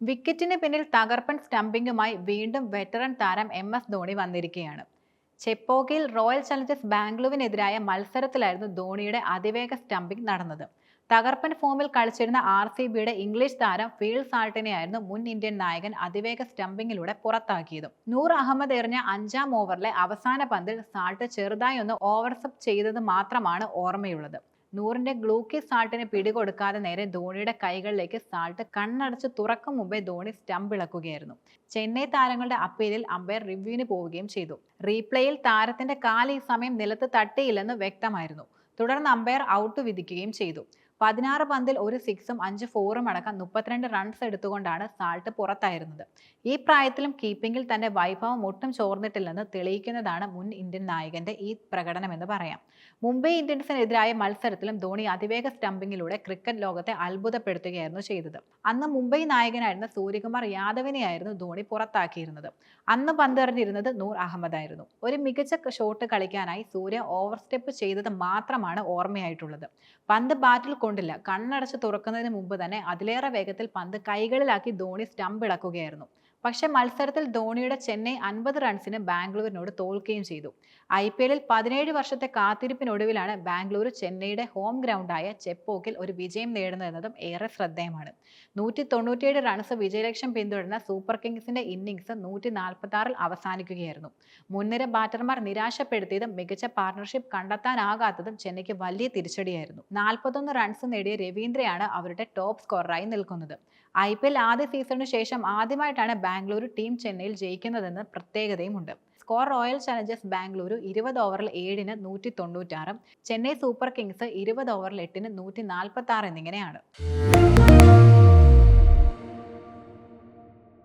വിക്കറ്റിന് പിന്നിൽ തകർപ്പൻ സ്റ്റംപിംഗുമായി വീണ്ടും വെറ്ററൻ താരം എം എസ് ധോണി വന്നിരിക്കുകയാണ്. ചെപ്പോക്കിയിൽ റോയൽ ചലഞ്ചേഴ്സ് ബാംഗ്ലൂരിനെതിരായ മത്സരത്തിലായിരുന്നു ധോണിയുടെ അതിവേഗ സ്റ്റംപിംഗ് നടന്നത്. തകർപ്പൻ ഫോമിൽ കളിച്ചിരുന്ന ആർ സി ബിയുടെ ഇംഗ്ലീഷ് താരം ഫീൽ സാൾട്ടിനെയായിരുന്നു മുൻ ഇന്ത്യൻ നായകൻ അതിവേഗ സ്റ്റംപിങ്ങിലൂടെ പുറത്താക്കിയത്. നൂർ അഹമ്മദ് എറിഞ്ഞ അഞ്ചാം ഓവറിലെ അവസാന പന്തിൽ സാൾട്ട് ചെറുതായി ഒന്ന് ഓവർസപ്പ് ചെയ്തത് മാത്രമാണ് ഓർമ്മയുള്ളത്. നൂറിന്റെ ഗ്ലൂക്കി സാൾട്ടിന് പിടികൊടുക്കാതെ നേരെ ധോണിയുടെ കൈകളിലേക്ക് സാൾട്ട് കണ്ണടച്ച് തുറക്കും മുമ്പേ ധോണി സ്റ്റംപ് ഇളക്കുകയായിരുന്നു. ചെന്നൈ താരങ്ങളുടെ അപ്പീലിൽ അമ്പയർ റിവ്യൂവിന് പോവുകയും ചെയ്തു. റീപ്ലേയിൽ താരത്തിന്റെ കാൽ ഈ സമയം നിലത്ത് തട്ടിയില്ലെന്ന് വ്യക്തമായിരുന്നു. തുടർന്ന് അമ്പയർ ഔട്ട് വിധിക്കുകയും ചെയ്തു. പതിനാറ് പന്തിൽ ഒരു സിക്സും അഞ്ച് ഫോറും അടക്കം മുപ്പത്തിരണ്ട് റൺസ് എടുത്തുകൊണ്ടാണ് സാൾട്ട് പുറത്തായിരുന്നത്. ഈ പ്രായത്തിലും കീപ്പിംഗിൽ തന്റെ വൈഭവം ഒട്ടും ചോർന്നിട്ടില്ലെന്ന് തെളിയിക്കുന്നതാണ് മുൻ ഇന്ത്യൻ നായകന്റെ ഈ പ്രകടനമെന്ന് പറയാം. മുംബൈ ഇന്ത്യൻസിനെതിരായ മത്സരത്തിലും ധോണി അതിവേഗ സ്റ്റംപിങ്ങിലൂടെ ക്രിക്കറ്റ് ലോകത്തെ അത്ഭുതപ്പെടുത്തുകയായിരുന്നു ചെയ്തത്. അന്ന് മുംബൈ നായകനായിരുന്ന സൂര്യകുമാർ യാദവിനെയായിരുന്നു ധോണി പുറത്താക്കിയിരുന്നത്. അന്ന് പന്തെറിഞ്ഞിരുന്നത് നൂർ അഹമ്മദായിരുന്നു. ഒരു മികച്ച ഷോട്ട് കളിക്കാനായി സൂര്യ ഓവർ സ്റ്റെപ്പ് ചെയ്തത് മാത്രമാണ് ഓർമ്മയായിട്ടുള്ളത്. പന്ത് ബാറ്റിൽ കൊണ്ടില്ല. കണ്ണടച്ച് തുറക്കുന്നതിന് മുമ്പ് തന്നെ അതിലേറെ വേഗത്തിൽ പന്ത് കൈകളിലാക്കി ധോണി സ്റ്റംപ് ഇളക്കുകയായിരുന്നു. പക്ഷെ മത്സരത്തിൽ ധോണിയുടെ ചെന്നൈ അൻപത് റൺസിന് ബാംഗ്ലൂരിനോട് തോൽക്കുകയും ചെയ്തു. ഐ പി എല്ലിൽ പതിനേഴ് വർഷത്തെ കാത്തിരിപ്പിനൊടുവിലാണ് ബാംഗ്ലൂർ ചെന്നൈയുടെ ഹോം ഗ്രൗണ്ടായ ചെപ്പോക്കിൽ ഒരു വിജയം നേടുന്നതെന്നതും ഏറെ ശ്രദ്ധേയമാണ്. നൂറ്റി തൊണ്ണൂറ്റിയേഴ് റൺസ് വിജയലക്ഷ്യം പിന്തുടരുന്ന സൂപ്പർ കിങ്സിന്റെ ഇന്നിംഗ്സ് നൂറ്റി നാൽപ്പത്തി അവസാനിക്കുകയായിരുന്നു. മുൻനിര ബാറ്റർമാർ നിരാശപ്പെടുത്തിയതും മികച്ച പാർട്ണർഷിപ്പ് കണ്ടെത്താനാകാത്തതും ചെന്നൈക്ക് വലിയ തിരിച്ചടിയായിരുന്നു. നാൽപ്പത്തൊന്ന് റൺസ് നേടിയ രവീന്ദ്രയാണ് അവരുടെ ടോപ്പ് സ്കോററായി നിൽക്കുന്നത്. ഐ പി എൽ ആദ്യ സീസണിന് ശേഷം ആദ്യമായിട്ടാണ് ബാംഗ്ലൂരു ടീം ചെന്നൈയിൽ ജയിക്കുന്നതെന്ന് പ്രത്യേകതയുമുണ്ട്. സ്കോർ റോയൽ ചലഞ്ചേഴ്സ് ബാംഗ്ലൂരു ഇരുപത് ഓവറിൽ ഏഴിന് നൂറ്റി തൊണ്ണൂറ്റാറും ചെന്നൈ സൂപ്പർ കിങ്സ് ഇരുപത് ഓവറിൽ എട്ടിന് നൂറ്റി നാൽപ്പത്തി ആറ് എന്നിങ്ങനെയാണ്.